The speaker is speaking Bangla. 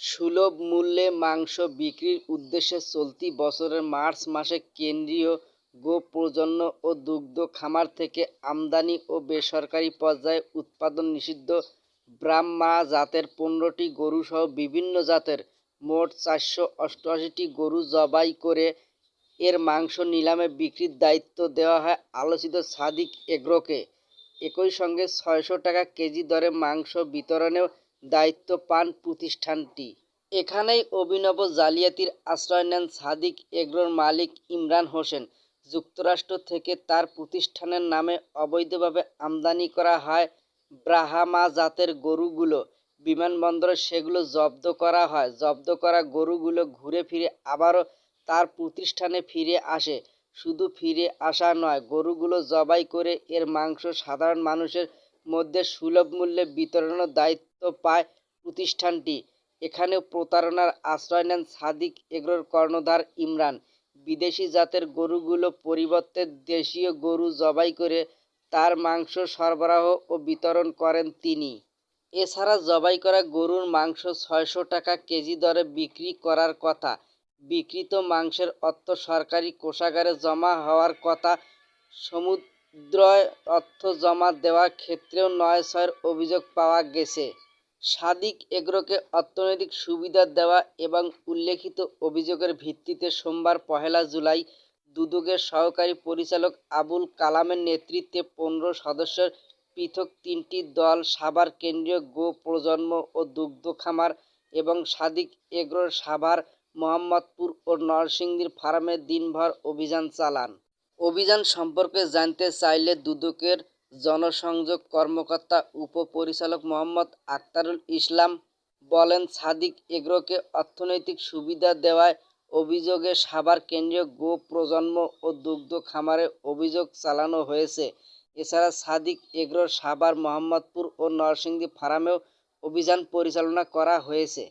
সুলভ মূল্যে মাংস বিক্রির উদ্দেশ্যে চলতি বছরের মার্চ মাসে কেন্দ্রীয় গো প্রজনন ও দুগ্ধ খামার থেকে আমদানি ও বেসরকারি পর্যায়ে উৎপাদন নিষিদ্ধ। ব্রাহ্মা জাতের পনেরোটি গরুসহ বিভিন্ন জাতের মোট চারশো অষ্টআশিটি গরু জবাই করে এর মাংস নিলামে বিক্রির দায়িত্ব দেওয়া হয় আলোচিত সাদিক এগ্রোকে। একই সঙ্গে ছয়শো টাকা কেজি দরে মাংস বিতরণেও দায়িত্ব পান প্রতিষ্ঠানটি। এখানেই অভিনব জালিয়াতির আশ্রয় নেন সাদিক এগ্রোর মালিক ইমরান হোসেন। যুক্তরাষ্ট্র থেকে তার প্রতিষ্ঠানের নামে অবৈধভাবে আমদানি করা হয় ব্রাহামা জাতের গরুগুলো। বিমানবন্দরে সেগুলো জব্দ করা হয়। জব্দ করা গরুগুলো ঘুরে ফিরে আবারও তার প্রতিষ্ঠানে ফিরে আসে। শুধু ফিরে আসা নয়, গরুগুলো জবাই করে এর মাংস সাধারণ মানুষের মধ্যে সুলভ মূল্যে বিতরণের দায়িত্ব পায় প্রতিষ্ঠানটি। এখানেও প্রতারণার আশ্রয় নেন সাদিক এগ্রোর কর্ণধার ইমরান। বিদেশি জাতের গরুগুলো পরিবর্তে দেশীয় গরু জবাই করে তার মাংস সরবরাহ ও বিতরণ করেন তিনি। এছাড়া জবাই করা গরুর মাংস ছয়শো টাকা কেজি দরে বিক্রি করার কথা। বিকৃত মাংসের অর্থ সরকারি কোষাগারে জমা হওয়ার কথা। সমুদ্রয় অর্থ জমা দেওয়ার ক্ষেত্রেও নয় ছয়ের অভিযোগ পাওয়া গেছে। সাদিক এগ্রোকে অর্থনৈতিক সুবিধা দেওয়া এবং উল্লেখিত অভিযোগের ভিত্তিতে সোমবার পহেলা জুলাই দুদকের সহকারী পরিচালক আবুল কালামের নেতৃত্বে পনেরো সদস্যের পৃথক তিনটি দল, সাভার কেন্দ্রীয় গো প্রজন্ম ও দুগ্ধ খামার এবং সাদিক এগ্রোর সাভার, মোহাম্মদপুর ও নরসিংদীর ফার্মে দিনভর অভিযান চালান। অভিযান সম্পর্কে জানতে চাইলে দুদকের জনসংযোগ কর্মকর্তা উপপরিচালক মোহাম্মদ আক্তারুল ইসলাম বলেন, সাদিক এগ্রোকে অর্থনৈতিক সুবিধা দেওয়ায় অভিযোগে সাভার কেন্দ্রীয় গো প্রজন্ম ও দুগ্ধ খামারে অভিযোগ চালানো হয়েছে। এছাড়া সাদিক এগ্রোর সাভার মোহাম্মদপুর ও নরসিংদী ফার্মেও অভিযান পরিচালনা করা হয়েছে।